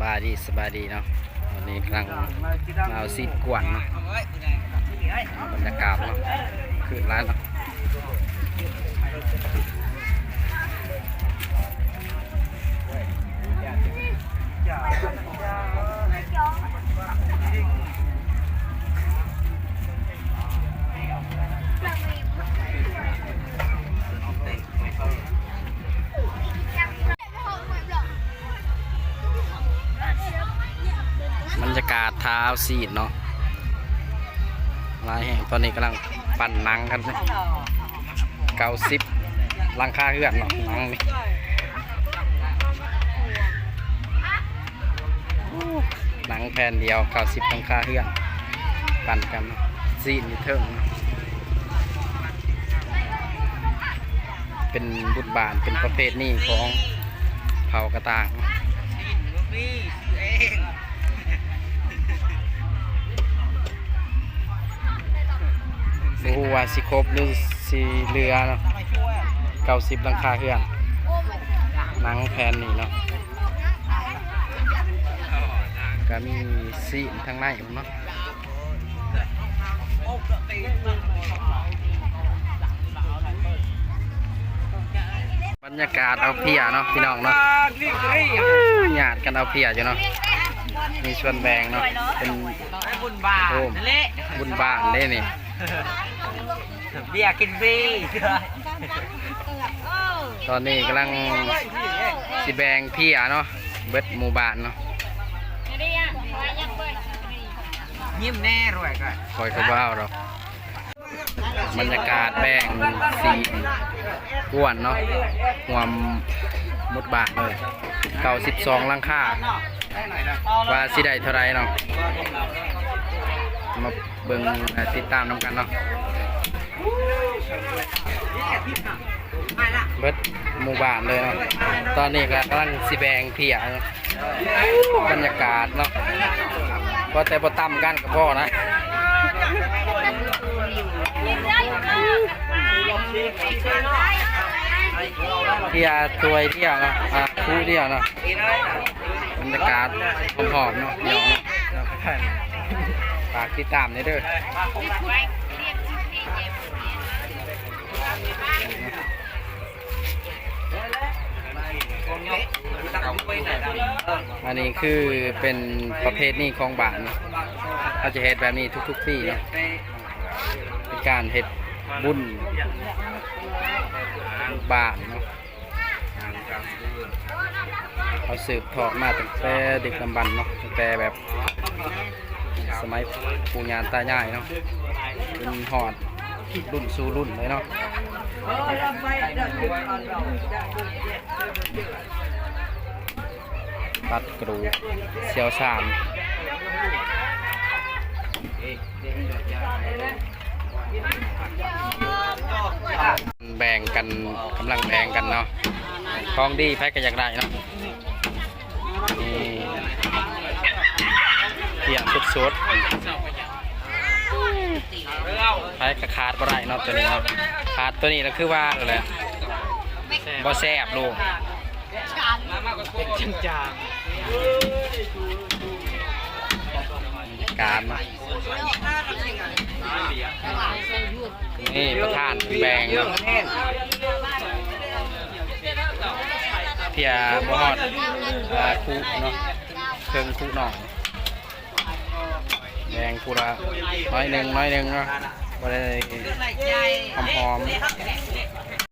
บายดีสบายดีเนาะวันนี้กำลังมาเอาซีดกวนเนาะบรรยากาศเนาะคือร้านเนาะ บรรยากาศเท้าซีดเนาะลายแห่งตอนนี้กำลังปั่นนังกันเก้าสิบลังคาเฮือนเนาะนังนี่หนังแผ่นเดียวเก้าสิบลังคาเฮือนปั่นกันเนาะซีดนี่เทิงเนาะเป็นบุญบานเป็นประเภทนี้ของเผากระต่าง ว่าสิครบหรือสิเรือเนาะเก้าสิบลังคาเฮือนหนังแผ่นนี่เนาะก็มีซีนทางในเนาะบรรยากาศเอาเพียเนาะพี่น้องเนาะหยาดกันเอาเพียอยู่เนาะมีส่วนแบ่งเนาะเป็นบุญบาทโอ้นั่นแหละบุญบ้านเด้นี่ เบียร์กินฟรีตอนนี้กำลังสิแบงเพี่อะเนาะเบิดหมู่บ้านเนาะยิ้มแน่รวยก่อนคอยเขาบ้าวเราบรรยากาศแบ่งสีอ้วนเนาะหวมหมดบาทเลยเก่าสิบสองลังค่าว่าสิได้เท่าไรเนาะมาเบิ่งเอ่อติดตามน้ำกันเนาะ เบิดหมู่บ้านเลยนะตอนนี้ก็กำลังสิแบงเพี่อะเนาะบรรยากาศเนาะก็แต่พอตั้มกันกับพ่อนะเที่ยวตัวยเที่ยวนะอะคู่เที่ยวนะบรรยากาศหอมๆเนาะเหนียวเนาะฝากติดตามนี่เด้อ อันนี้คือเป็นประเภทนี้ของบานเนาะเขาจะเฮ็ดแบบนี้ทุกๆปีเนาะเป็นการเฮ็ดบุญบานเนาะเขาสืบทอดมาตั้งแต่เด็กลำบันเนาะตั้งแต่แบบสมัยปู่ย่าตายายเนาะเป็นหอดรุ่นสู่รุ่นเลยเนาะ ตัดกระดูกเสียวสามแบ่งกันกำลังแบ่งกันเนาะของดีแพ็กก็อยากได้เนาะนี่เกี่ยสุดสุดๆใช้กระขาดบ่ได้เนาะตัวนี้เนาะขาดตัวนี้แล้วคือว่าอะไรบ่แซ่บลูกจางจาง การมานี่ประธานแบงเนาะเพียบ่ฮอดคุเนาะเครื่องคุหน่องแบงคุละน้อยหนึ่งน้อยหนึ่งเนาะบ่ได้หอมหอม